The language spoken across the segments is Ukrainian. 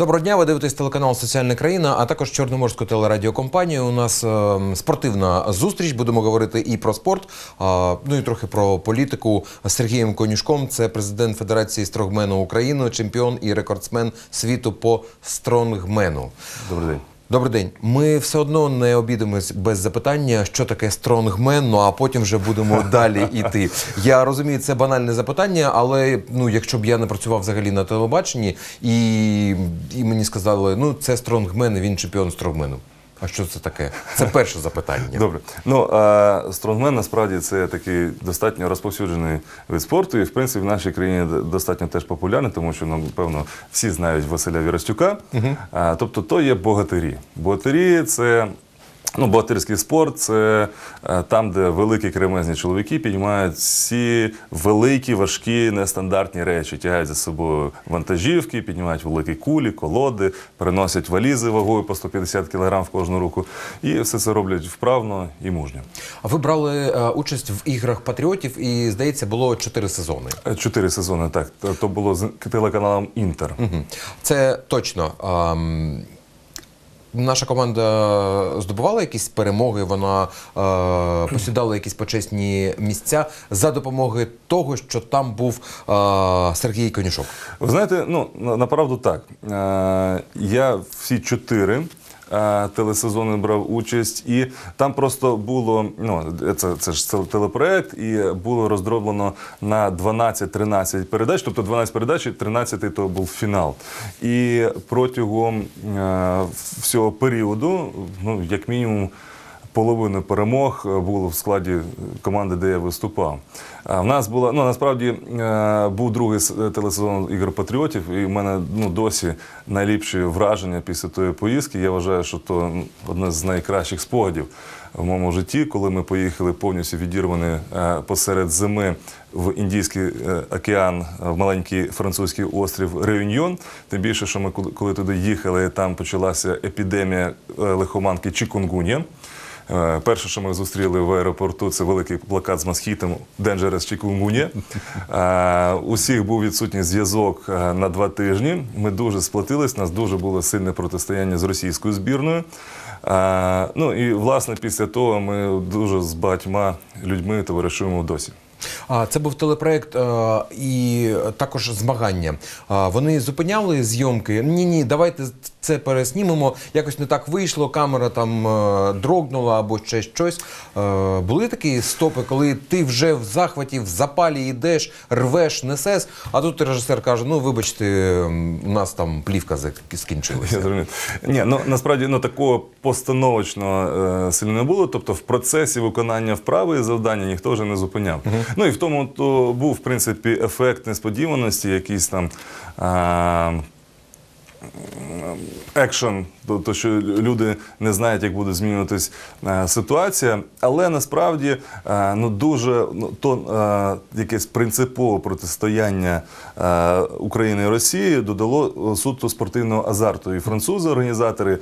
Доброго дня, ви дивитесь телеканал Соціальна країна, а також Чорноморську телерадіокомпанію. У нас е, спортивна зустріч. Будемо говорити і про спорт, а, ну і трохи про політику з Сергієм Конюшком. Це президент Федерації стронгмену України, чемпіон і рекордсмен світу по стронгмену. Добрий день. Добрий день. Ми все одно не обійдемось без запитання, що таке стронгмен, ну а потім вже будемо далі йти. Я розумію, це банальне запитання, але ну, якщо б я не працював взагалі на телебаченні, і, і мені сказали, ну це стронгмен, він чемпіон стронгмену. А що це таке? Це перше запитання. Добре. Ну а стронгмен насправді це такий достатньо розповсюджений вид спорту, і в принципі в нашій країні достатньо теж популярний, тому що напевно всі знають Василя Вірастюка. А, тобто, то є богатирі. Богатирі це. Ну, богатирський спорт це е, там, де великі кремезні чоловіки піднімають всі великі, важкі, нестандартні речі, тягають за собою вантажівки, піднімають великі кулі, колоди, переносять валізи вагою по 150 кг в кожну руку. І все це роблять вправно і мужньо. А ви брали е, участь в іграх патріотів, і здається, було чотири сезони. Е, Чотири сезони, так. То було з телеканалом Інтер. Це точно. Наша команда здобувала якісь перемоги, вона е, посідала якісь почесні місця за допомогою того, що там був е, Сергій Конюшок. Ви знаєте, ну на- направду так. Е, я всі чотири. Е, Телесезони брав участь, і там просто було ну це, це ж тел- телепроект, і було роздроблено на 12-13 передач, тобто 12 передач, і 13 то був фінал. І протягом е, всього періоду, ну як мінімум, половину перемог е, було в складі команди, де я виступав. А в нас була ну насправді е, був другий телесезон ігор патріотів, і в мене ну досі найліпші враження після тої поїздки. Я вважаю, що то одне з найкращих спогадів в моєму житті, коли ми поїхали повністю відірвані е, посеред зими в Індійський е, океан е, в маленький французький острів Реюньйон. Тим більше, що ми коли- туди їхали, там почалася епідемія е, лихоманки Чікунгун'я. Е, Перше, що ми зустріли в аеропорту, це великий плакат з масхітом Dangerous Chikungunya. Е, Усіх був відсутній зв'язок е, на два тижні. Ми дуже сплатились, у нас дуже було сильне протистояння з російською збірною. Ну і власне після того ми дуже з багатьма людьми товаришуємо досі. Це був телепроект е, і також змагання. Вони зупиняли зйомки. Ні, ні, давайте це переснімемо. Якось не так вийшло, камера там е, дрогнула або ще щось. Е, Були такі стопи, коли ти вже в захваті, в запалі йдеш, рвеш, несеш, а тут режисер каже: ну вибачте, у нас там плівка скінчилася. Я зрозумів. Ні, ну насправді ну такого постановочного сильно не було. Тобто, в процесі виконання вправи і завдання ніхто вже не зупиняв. Ну і в тому то був в принципі ефект несподіваності, якийсь там. Екшен, то, що люди не знають, як буде змінюватись е, ситуація. Але насправді е, ну дуже ну, то е, якесь принципове протистояння України і Росії додало суто спортивного азарту. І французи, організатори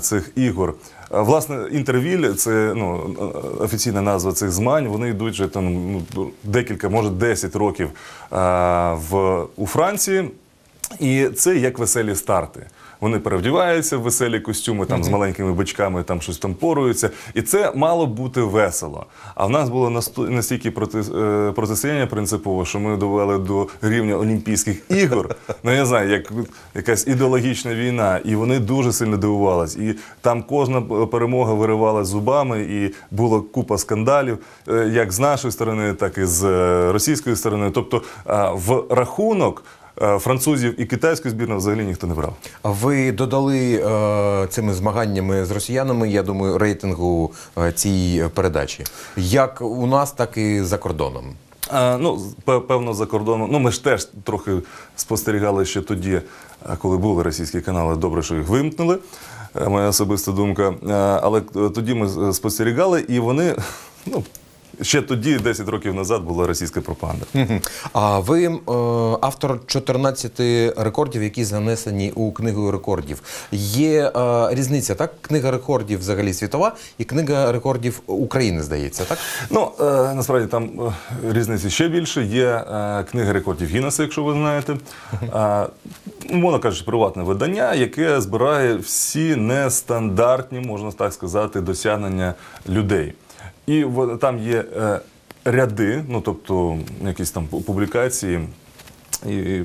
цих ігор. Власне, інтервіль це ну, офіційна назва цих змагань. Вони йдуть вже там ну, декілька, може 10 років в, у Франції. І це як веселі старти. Вони перевдіваються в веселі костюми там з маленькими бичками, там щось там поруються. І це мало бути весело. А в нас було настільки проти, е, протистояння принципово, що ми довели до рівня Олімпійських ігор. Ну я знаю, як якась ідеологічна війна, і вони дуже сильно дивувались. І там кожна перемога виривала зубами, і було купа скандалів, е, як з нашої сторони, так і з е, російської сторони. Тобто в рахунок. Е, Французів і китайської збірної взагалі ніхто не брав. А Ви додали е, цими змаганнями з росіянами, я думаю, рейтингу е, цій передачі. Як у нас, так і за кордоном. Ну, певно, за кордоном. Ну, ми ж теж трохи спостерігали ще тоді, коли були російські канали. Добре, що їх вимкнули. Моя особиста думка. Але тоді ми спостерігали, і вони, ну. Ще тоді, 10 років назад, була російська пропаганда. А ви е, автор 14 рекордів, які занесені у книгу рекордів. Є е, різниця, так? Книга рекордів взагалі світова і книга рекордів України, здається, так? Ну, е, насправді там е, різниці ще більше. Є е, книга рекордів Гіннеса, якщо ви знаєте. Е, мовно кажучи, приватне видання, яке збирає всі нестандартні, можна так сказати, досягнення людей. І там є е, ряди, ну тобто якісь там публікації. І,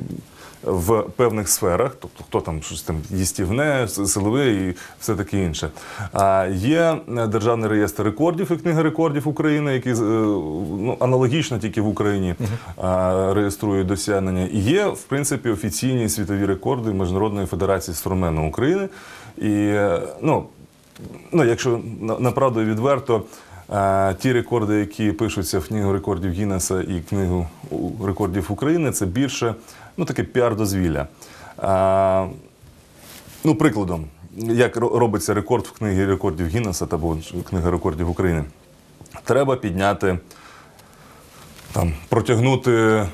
в певних сферах, тобто хто там щось там їстівне, силове і все таке інше. А є е, державний реєстр рекордів і книга рекордів України, які е, ну, аналогічно тільки в Україні а, реєструють досягнення. І є, в принципі, офіційні світові рекорди Міжнародної федерації стромену України. І ну, ну, якщо на- направду відверто, ті рекорди, які пишуться в книгу рекордів Гіннеса і книгу рекордів України, це більше ну, таке піар-дозвілля. Ну, прикладом, як робиться рекорд в книгі рекордів Гіннеса або книга рекордів України. Треба підняти, там, протягнути е,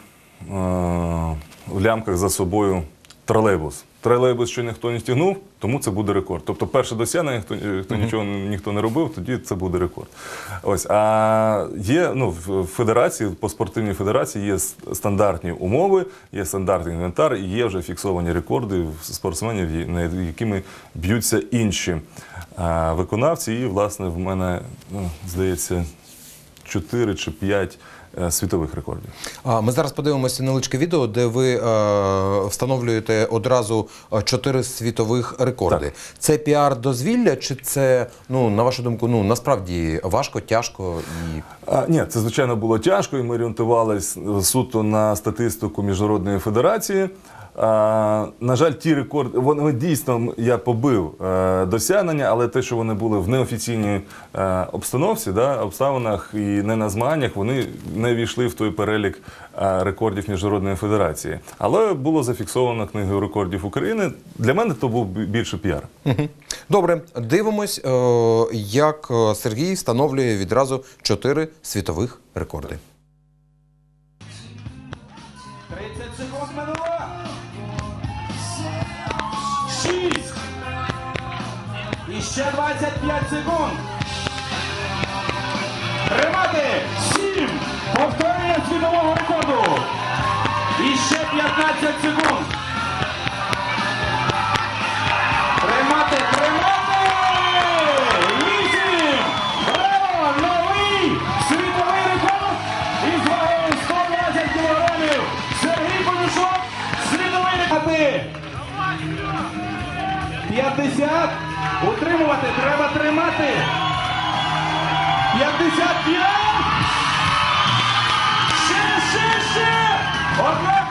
в лямках за собою тролейбус. Тролейбус ще ніхто не стягнув, тому це буде рекорд. Тобто перше досягнення, хто, хто нічого ніхто не робив, тоді це буде рекорд. Ось. А є ну, в федерації, по спортивній федерації є стандартні умови, є стандартний інвентар, і є вже фіксовані рекорди в спортсменів, над якими б'ються інші а, виконавці. І, власне, в мене, ну, здається, 4 чи 5 світових рекордів. А, Ми зараз подивимося невеличке відео, де ви е, встановлюєте одразу е, чотири світових рекорди. Так. Це піар дозвілля, чи це, ну, на вашу думку, ну насправді важко, тяжко і. А, ні, це звичайно було тяжко, і ми орієнтувалися суто на статистику міжнародної федерації. На жаль, ті рекорди, вони дійсно я побив е, досягнення, але те, що вони були в неофіційній е, обстановці, да, обставинах і не на змаганнях, вони не війшли в той перелік е, рекордів міжнародної федерації. Але було зафіксовано книгою рекордів України. Для мене то був більше піар. Добре, дивимось, як Сергій встановлює відразу чотири світових рекорди. Ще 25 секунд. Утримувати, треба тримати. 55. Ще, ще, ще! Одна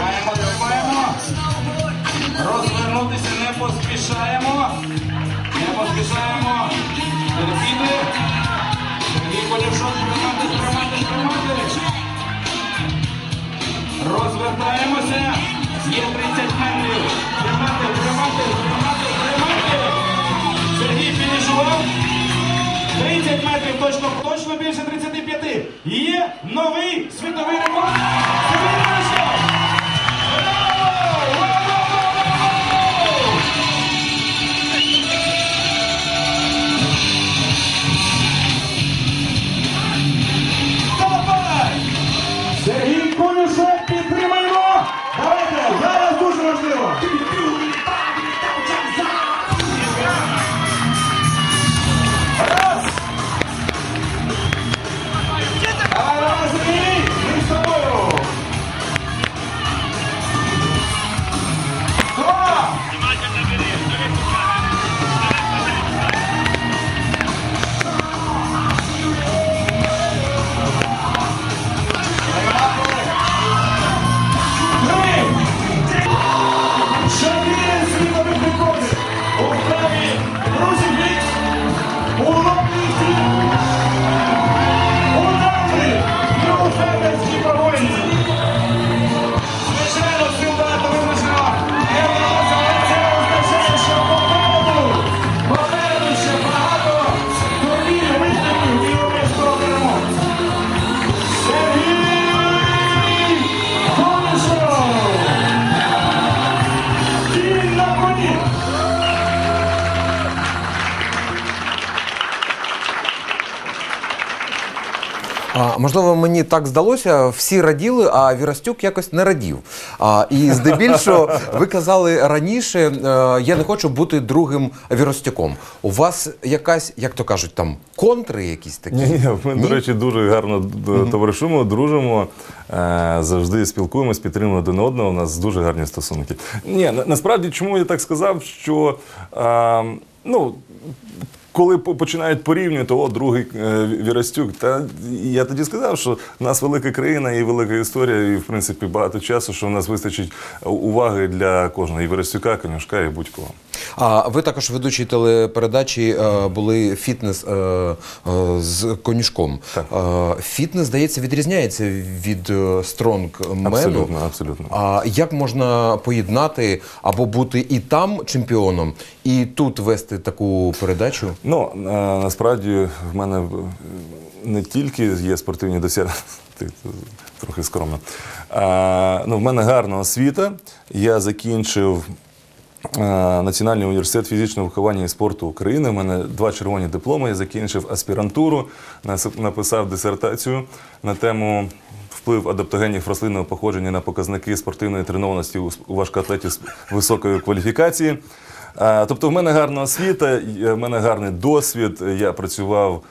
Маємо. Розвернутися не поспішаємо. Не поспішаємо. Терпіти. Сергій Полівшов, тримати, тримати, тримати. Розвертаємося. Є 30 метрів. Тримати, тримати, тримати, тримати. Сергій фінішував. 30 метрів точно, точно більше 35. Є новий світовий рекорд. А, можливо, мені так здалося, всі раділи, а Вірастюк якось не радів. А, і здебільшого, ви казали раніше, е, я не хочу бути другим Вірастюком. У вас якась, як то кажуть, там контри якісь такі? Ні, ні, ми, до речі, дуже гарно д- товаришуємо, дружимо, е, завжди спілкуємось, підтримуємо один одного. У нас дуже гарні стосунки. Ні, насправді, чому я так сказав, що е, ну. Коли починають порівнювати, о, другий е, Вірастюк, та я тоді сказав, що в нас велика країна і велика історія, і в принципі багато часу, що в нас вистачить уваги для кожного і Вірастюка, Конюшка і будь-кого. А ви також ведучі телепередачі е, були фітнес е, е, з конюшком. Так. Фітнес, здається, відрізняється від стронгмену. Абсолютно, абсолютно. А як можна поєднати або бути і там чемпіоном, і тут вести таку передачу? Ну, насправді в мене не тільки є спортивні досягнення, трохи скромно. А, ну, в мене гарна освіта. Я закінчив Національний університет фізичного виховання і спорту України. У мене два червоні дипломи. Я закінчив аспірантуру, написав дисертацію на тему. Вплив адаптогенів рослинного походження на показники спортивної тренованості у важкоатлетів високої кваліфікації. Тобто, в мене гарна освіта, е, в мене гарний досвід. Я працював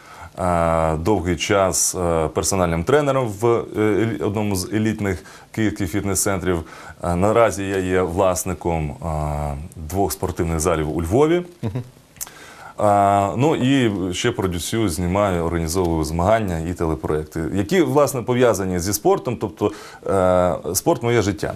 довгий час е, персональним тренером в е, одному з елітних київських фітнес-центрів. Наразі я є власником двох спортивних залів у Львові. А, ну і ще продюсую, знімаю, організовую змагання і телепроекти, які власне пов'язані зі спортом. Тобто е, спорт моє життя.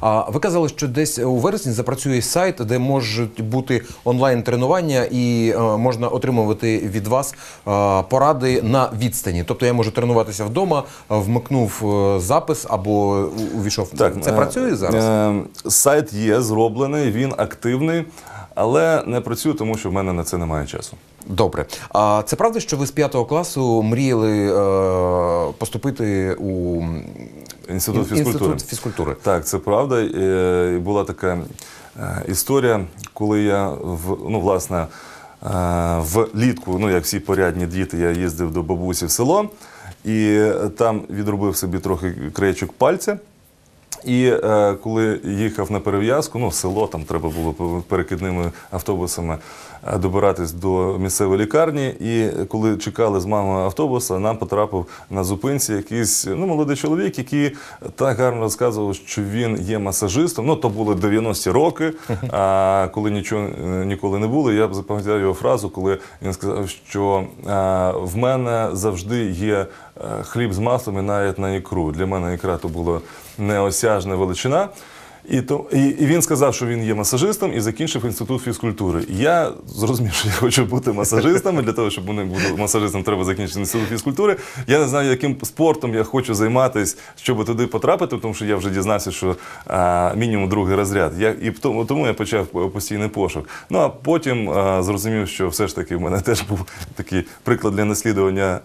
А ви казали, що десь у вересні запрацює сайт, де можуть бути онлайн тренування, і е, можна отримувати від вас е, поради на відстані. Тобто я можу тренуватися вдома, е, вмикнув е, запис або у- увійшов. це е, працює зараз? Е, сайт є зроблений, він активний, але не працює, тому що в мене на це немає часу. Добре. А це правда, що ви з п'ятого класу мріяли е, поступити у Інститут фізкультури. інститут фізкультури? Так, це правда. Е, і Була така е, історія, коли я в ну, власне е, влітку, ну як всі порядні діти, я їздив до бабусі в село і там відробив собі трохи краєчок пальця. І е, коли їхав на перев'язку, ну село там треба було пе- перекидними автобусами е, добиратись до місцевої лікарні. І коли чекали з мамою автобуса, нам потрапив на зупинці якийсь ну, молодий чоловік, який так гарно розказував, що він є масажистом. Ну то були 90-ті роки, а коли нічого е, ніколи не було. Я б запам'ятав його фразу, коли він сказав, що е, в мене завжди є хліб з маслом і навіть на ікру. Для мене ікра то була неосяжна величина. І, то, і, і він сказав, що він є масажистом і закінчив інститут фізкультури. Я зрозумів, що я хочу бути масажистом. І для того, щоб бути масажистом, треба закінчити інститут фізкультури. Я не знаю, яким спортом я хочу займатися, щоб туди потрапити, тому що я вже дізнався, що а, мінімум другий розряд. Я, і тому, я почав постійний пошук. Ну а потім а, зрозумів, що все ж таки в мене теж був такий приклад для наслідування.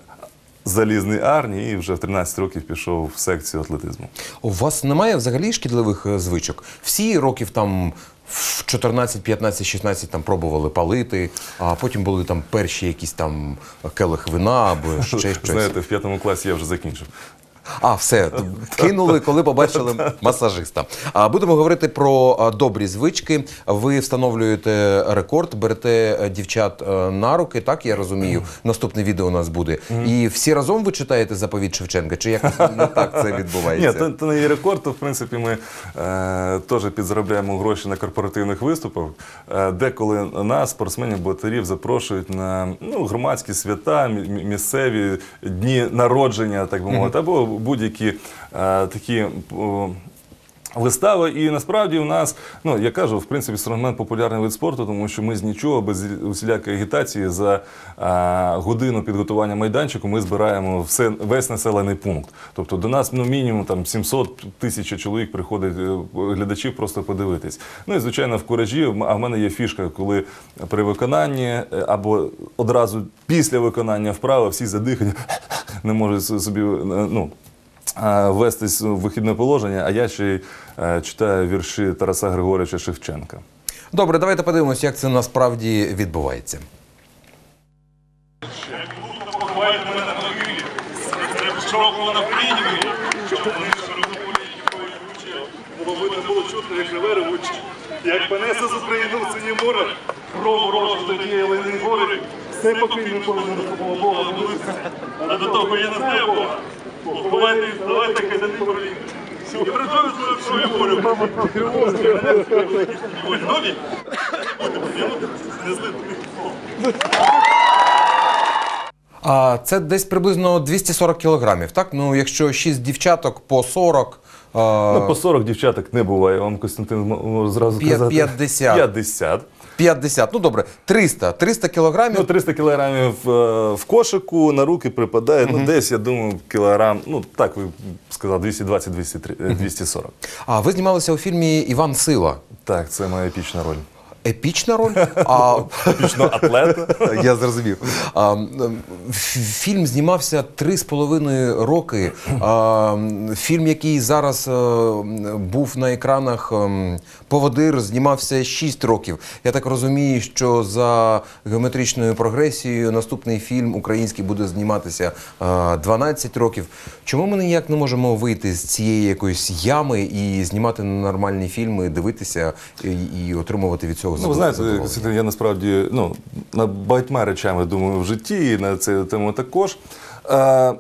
Залізний арні і вже в 13 років пішов в секцію атлетизму. У вас немає взагалі шкідливих е, звичок? Всі років там в 14, 15, 16 там пробували палити, а потім були там перші якісь там келих вина або ще щось. Знаєте, в п'ятому класі я вже закінчив. А, все, кинули, коли побачили масажиста. А будемо говорити про добрі звички. Ви встановлюєте рекорд, берете е, дівчат е, на руки, так я розумію. Наступне відео у нас буде. І всі разом ви читаєте заповідь Шевченка? Чи якось не так це Ні, відбувається? то, то не є рекорд, то в принципі ми е, теж підзаробляємо гроші на корпоративних виступах. Е, деколи нас, спортсменів, богатирів, запрошують на ну, громадські свята, мі- мі- місцеві дні народження, так би мовити, або будь-які е, такі. Вистави, і насправді у нас, ну я кажу, в принципі, стронгмен популярний вид спорту, тому що ми з нічого, без усілякої агітації за а, годину підготування майданчику ми збираємо все, весь населений пункт. Тобто до нас ну, мінімум там 700 тисяч чоловік приходить е, глядачів просто подивитись. Ну і звичайно, в куражі, а в мене є фішка, коли при виконанні е, або одразу після виконання вправи всі задихані не можуть собі е, ну. А, ввестись в вихідне положення, а я ще й е, читаю вірші Тараса Григоровича Шевченка. Добре, давайте подивимося, як це насправді відбувається. Поховають мене на могилі. розраховано в приймі, щоб вони широкополітикою ревучі, бо видно було чутно, як ревучі. Як понесе з України в сині море, кров рожу тоді ялини гори, все покинув, розкупало Бога молитися. А до того я не знаю Бога. Бувайте, давайте казати про війну. І придою свою волю. Нові? Не злити. А це десь приблизно 240 кілограмів, так? Ну, якщо 6 дівчаток по 40. Ну, по 40 дівчаток не буває, вам Костянтин зразу казати. 50. 50. 50, ну добре, 300. 300 кілограмів. Ну, 300 кілограмів е, в кошику на руки припадає. Ну, десь, я думаю, кілограм, ну так ви сказали, 220 240 А ви знімалися у фільмі Іван Сила. Так, це моя епічна роль. Епічна роль. А, Епічного атлета. я зрозумів. А, фільм знімався три з половиною роки. А, фільм, який зараз е, був на екранах ем, Поводир, знімався 6 років. Я так розумію, що за геометричною прогресією наступний фільм український буде зніматися е, 12 років. Чому ми ніяк не можемо вийти з цієї якоїсь ями і знімати нормальні фільми, дивитися і, і отримувати від цього Ну, ви знаєте, задоволення? Костянтин, я насправді ну, на багатьма речами думаю в житті, і на цю тему також. А,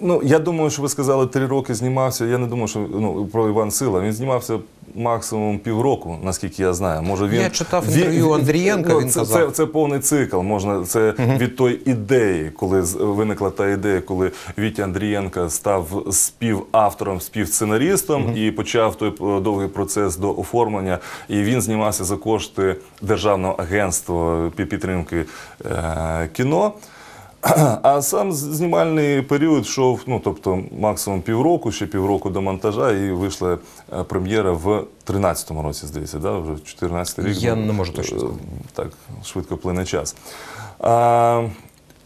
ну, я думаю, що ви сказали, три роки знімався. Я не думаю, що ну, про Іван Сила. Він знімався максимум півроку, наскільки я знаю. Може, він, Я читав інтерв'ю Андрієнка, він це, казав. Це, це повний цикл. Можна, це від тої ідеї, коли виникла та ідея, коли Вітя Андрієнка став співавтором, співсценаристом і почав той е, довгий процес до оформлення. І він знімався за кошти Державного агентства підтримки е, кіно. А сам знімальний період йшов, ну тобто максимум півроку, ще півроку до монтажа, і вийшла е, прем'єра в 13-му році, здається, да? вже 14 рік. Я не можу точно Е, сказати. Так, швидко плине час. А,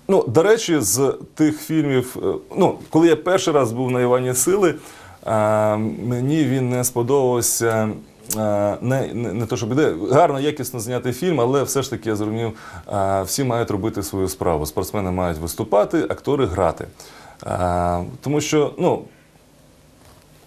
ну, до речі, з тих фільмів, е, ну, коли я перший раз був на Івані Сили, а, мені він не сподобався. А, Не, не, не то, щоб іде гарно, якісно зняти фільм, але все ж таки я зрозумів, всі мають робити свою справу. Спортсмени мають виступати, актори грати. Тому що, ну,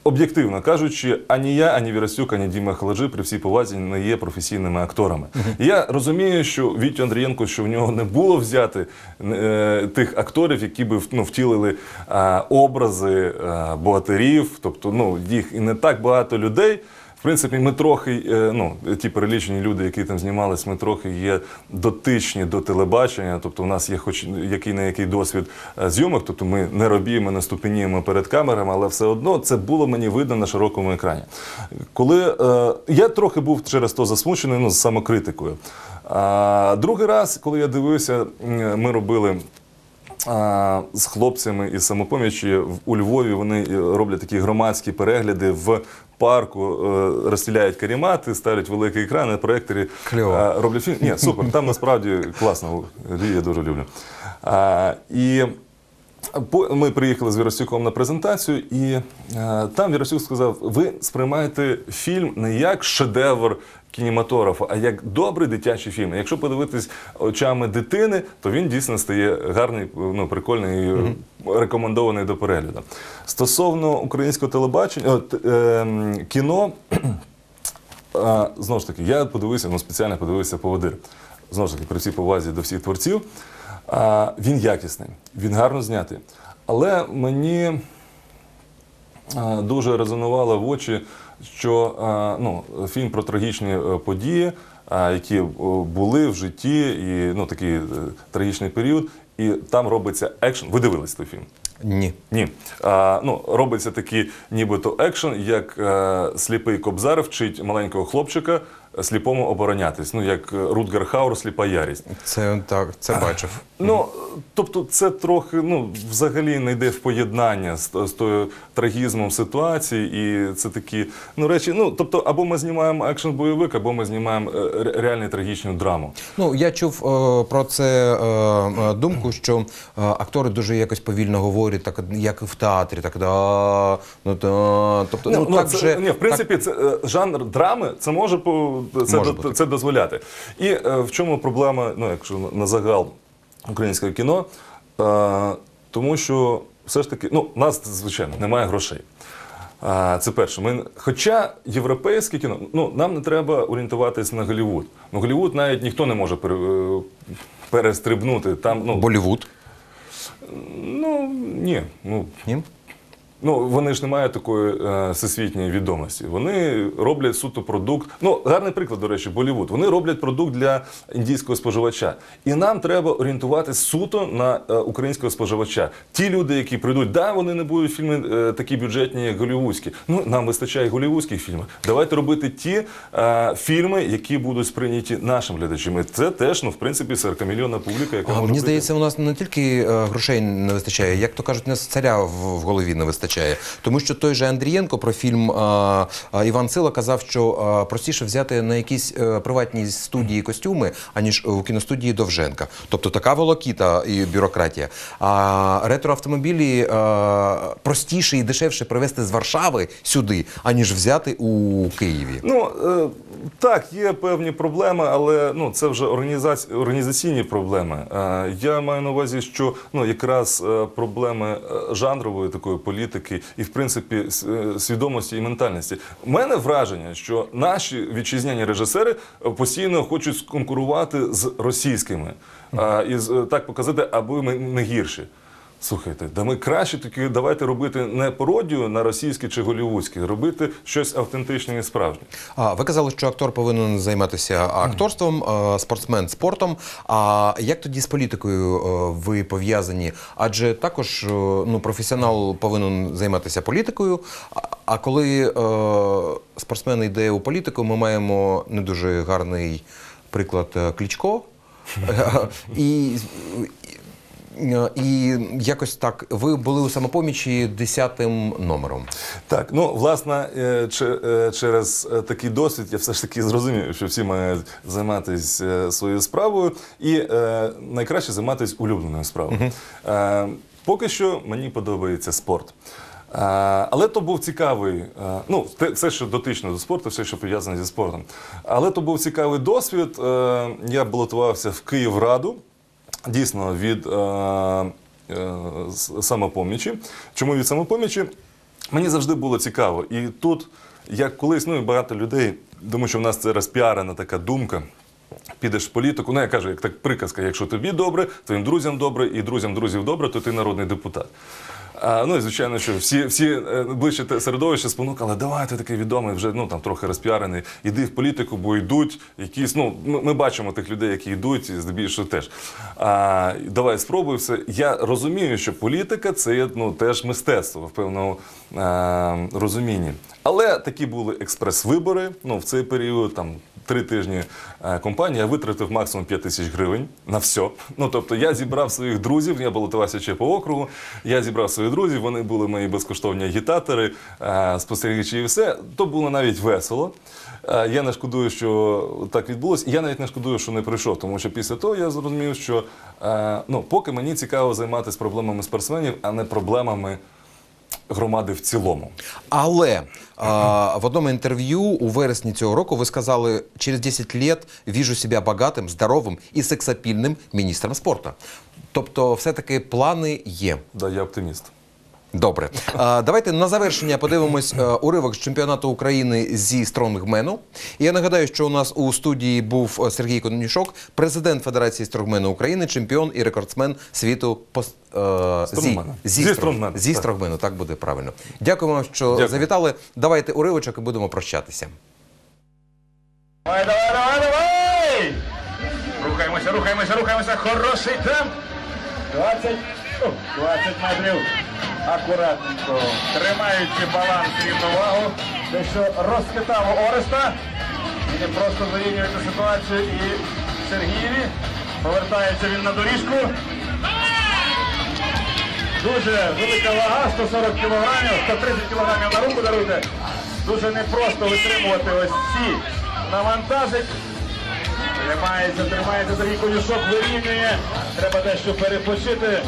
Об'єктивно кажучи, ані я, ані Вірастюк, ані Діма Халаджи при всій повазі не є професійними акторами. І Я розумію, що Вітю Андрієнко, що в нього не було взяти е, тих акторів, які би ну, втілили е, образи е, богатирів, тобто ну, їх і не так багато людей. В принципі, ми трохи, е, ну, ті перелічені люди, які там знімались, ми трохи є дотичні до телебачення. Тобто, у нас є хоч який на який досвід е, зйомок, тобто ми не робіємо, не ступеніємо перед камерами, але все одно це було мені видно на широкому екрані. Коли е, я трохи був через то засмучений ну, з самокритикою. А другий раз, коли я дивився, ми робили з хлопцями із самопомічі у Львові вони е, роблять такі громадські перегляди в парку, е, розстріляють карімати, ставлять великий екран, на проєкторі Кльово. роблять фільм. Ні, супер, там насправді класно. Я дуже люблю. А, і ми приїхали з Віростюком на презентацію, і е, там Віростюк сказав: ви сприймаєте фільм не як шедевр кінематографу, а як добрий дитячий фільм. Якщо подивитись очами дитини, то він дійсно стає гарний, ну, прикольний і рекомендований до перегляду. Стосовно українського телебачення, от, е, кіно. Знову ж таки, я подивився, ну спеціально подивився поводир. Знову ж таки, при всій повазі до всіх творців. А, він якісний, він гарно знятий. Але мені а, дуже резонувало в очі, що а, ну, фільм про трагічні е, події, а, які е, були в житті, і ну, такий е, трагічний період, і там робиться екшн. Ви дивились той фільм? Ні. Ні. А, ну, робиться такий нібито екшен, як е, сліпий кобзар вчить маленького хлопчика сліпому оборонятись. Ну, як е, Рутгер Хаур, сліпа ярість. Це так, це бачив. Ну, тобто, це трохи ну, взагалі не йде в поєднання з, з тою трагізмом ситуації, і це такі ну, речі. Ну, тобто, або ми знімаємо екшен бойовик, або ми знімаємо е, реальну трагічну драму. Ну я чув е, про це е, думку, що е, актори дуже якось повільно говорять, так як в театрі, так да, ну да. Тобто, ну, Ну, так це, вже ні, в принципі, це е, жанр драми, це може по це, Може до- це дозволяти. І е, в чому проблема, ну якщо на- загал українського кіно, е, тому що все ж таки, ну, у нас, звичайно, немає грошей. А, це перше. Ми, хоча європейське кіно, ну, нам не треба орієнтуватись на Голлівуд. Ну, Голлівуд навіть ніхто не може пере, е, перестрибнути. Там, ну, Болівуд. ну, ні. Ну, Ні? Ну, вони ж не мають такої е, всесвітньої відомості. Вони роблять суто продукт. Ну, гарний приклад, до речі, Болівуд. Вони роблять продукт для індійського споживача. І нам треба орієнтуватись суто на е, українського споживача. Ті люди, які прийдуть, да, вони не будуть фільми е, такі бюджетні, як голівудські. Ну, нам вистачає голівудських фільмів. Давайте робити ті е, фільми, які будуть сприйняті нашим глядачами. Це теж, ну, в принципі, 40-мільйонна публіка, яка А, може мені здається, у нас не тільки е, грошей не вистачає, як то кажуть, у нас царя в, в голові не вистачає. Тому що той же Андрієнко про фільм а, а, Іван Сила казав, що а, простіше взяти на якісь е, приватній студії костюми, аніж у кіностудії Довженка. Тобто така волокіта і бюрократія. А ретроавтомобілі а, простіше і дешевше привезти з Варшави сюди, аніж взяти у Києві. Ну е, так, є певні проблеми, але ну це вже організаці... організаційні проблеми. Е, я маю на увазі, що ну якраз проблеми жанрової такої політики і, в принципі, е, свідомості і ментальності. У мене враження, що наші вітчизняні режисери е, постійно хочуть сконкурувати з російськими і е, так показати, аби ми не гірші. Слухайте, да ми краще таки давайте робити не пародію на російське чи голівудське, робити щось автентичне і справжнє. А ви казали, що актор повинен займатися акторством, спортсмен спортом. А як тоді з політикою е, ви пов'язані? Адже також е, ну, професіонал повинен займатися політикою. А- коли е, спортсмен йде у політику, ми маємо не дуже гарний приклад е, Кличко. І, і, і якось так, ви були у самопомічі десятим номером. Так, ну власне, е, е, через е, такий досвід я все ж таки зрозумів, що всі мають займатися е, своєю справою, і е, найкраще займатися улюбленою справою. Е, поки що мені подобається спорт. Е, але то був цікавий, е, ну, все, що дотично до спорту, все, що пов'язане зі спортом. Але то був цікавий досвід. Е, я балотувався в Київраду, дійсно від е, е, самопомічі. Чому від самопомічі? Мені завжди було цікаво. І тут, як колись, ну і багато людей, тому що в нас це розпіарена така думка. Підеш в політику, ну я кажу, як так приказка, якщо тобі добре, твоїм друзям добре, і друзям друзів добре, то ти народний депутат. А, ну і звичайно, що всі, всі е, ближче середовище спонукали, давай ти такий відомий, вже ну там трохи розпіарений, іди в політику, бо йдуть якісь. Ну ми, ми бачимо тих людей, які йдуть, і здебільшого теж. А, давай спробуй все. Я розумію, що політика це є ну, теж мистецтво в певному е, розумінні. Але такі були експрес-вибори. Ну в цей період там. Три тижні е, компанія, я витратив максимум 5 тисяч гривень на все. Ну тобто я зібрав своїх друзів, я балотувався ще по округу. Я зібрав своїх друзів, вони були мої безкоштовні агітатори, е, спостерігачі і все. То було навіть весело. Е, Я не шкодую, що так відбулося. Я навіть не шкодую, що не прийшов, тому що після того я зрозумів, що ну, поки мені цікаво займатися проблемами спортсменів, а не проблемами громади в цілому. Але а, в одному інтерв'ю у вересні цього року ви сказали, через 10 лет віжу себе багатим, здоровим і сексапільним міністром спорту. Тобто, все-таки плани є. Да, я оптиміст. Добре, а, давайте на завершення подивимось е, уривок з чемпіонату України зі стронгмену. І я нагадаю, що у нас у студії був е, Сергій Кононішок, президент Федерації стронгмену України, чемпіон і рекордсмен світу по е, зі, Стронгмена. зі, Зі стронгмену, зі так. стронгмену, так буде правильно. Дякуємо вам, що Дякую. завітали. Давайте уривочок і будемо прощатися. Давай, давай, давай, давай! Рухаємося, рухаємося, рухаємося. Хороший темп. 20, о, 20 метрів. Акуратненько. Тримаючи баланс рівновагу. Те, що розхитав Ореста. І не просто вирівнюєте ситуацію і Сергієві. Повертається він на доріжку. Дуже велика вага, 140 кілограмів, 130 кілограмів на руку даруйте. Дуже непросто витримувати ось ці навантажень. Тримається, тримається Сергій Конюшок, вирівнює. Треба дещо перепочити.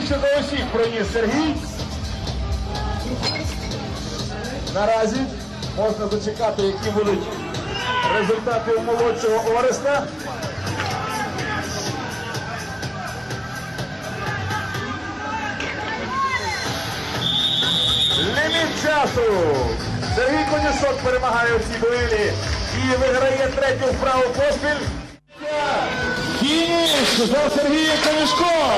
Ближче до усіх приніс Сергій. Наразі можна зачекати, які будуть результати у молодшого Ореста. Ліміт часу. Сергій Конюшок перемагає у цій дуелі і виграє третю вправу поспіль. За Сергія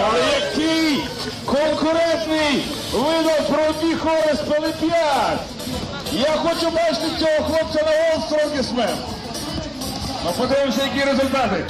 але який конкурентний видав хори з Пилип'ят. Я хочу бачити цього хлопця на Strongest Ну, подивимося, які результати.